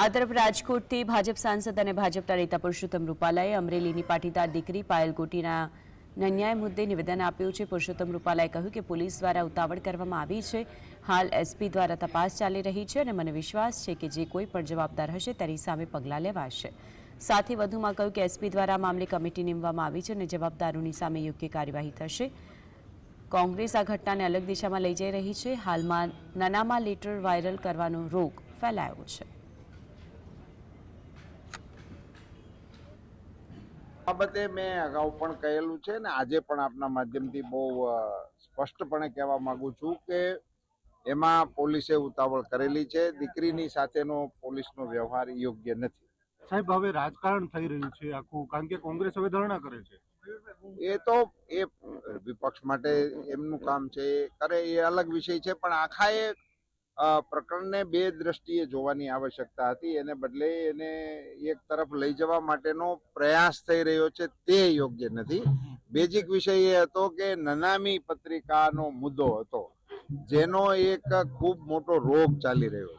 આ તરફ રાજકોટથી ભાજપ સાંસદ અને ભાજપના નેતા પુરુષોત્તમ રૂપાલાએ અમરેલીની પાટીદાર દીકરી પાયલ ગોટીના ન્યાય મુદ્દે નિવેદન આપ્યું છે. પુરુષોત્તમ રૂપાલાએ કહ્યું કે પોલીસ દ્વારા ઉતાવળ કરવામાં આવી છે. હાલ એસપી દ્વારા તપાસ ચાલી રહી છે અને મને વિશ્વાસ છે કે જે કોઈ પણ જવાબદાર હશે તેની સામે પગલાં લેવાશે. સાથે વધુમાં કહ્યું કે એસપી દ્વારા મામલે કમિટી નીમવામાં આવી છે અને જવાબદારોની સામે યોગ્ય કાર્યવાહી થશે. કોંગ્રેસ આ ઘટનાને અલગ દિશામાં લઈ જઈ રહી છે. હાલમાં નાનામાં લેટર વાયરલ કરવાનો રોગ ફેલાયો છે. બાબતે મેં અગાઉ પણ કહેલું છે ને આજે પણ આપના માધ્યમથી બહુ સ્પષ્ટપણે કહેવા માંગુ છું કે એમાં પોલીસે ઉતાવળ કરેલી છે. દીકરીની સાથેનો પોલીસનો વ્યવહાર યોગ્ય નથી. સાહેબ હવે રાજકારણ થઈ રહ્યું છે આખું કારણ કે કોંગ્રેસ હવે ધરણા કરે છે. એ તો એ વિપક્ષ માટે એમનું કામ છે. કરે એ અલગ વિષય છે પણ આખા એ પ્રકરણને બે દ્રષ્ટિએ જોવાની આવશ્યકતા હતી. એને બદલે એને એક તરફ લઈ જવા માટેનો પ્રયાસ થઈ રહ્યો છે તે યોગ્ય નથી. બેઝિક વિષય એ હતો કે નનામી પત્રિકાનો મુદ્દો હતો, જેનો એક ખૂબ મોટો રોગ ચાલી રહ્યો છે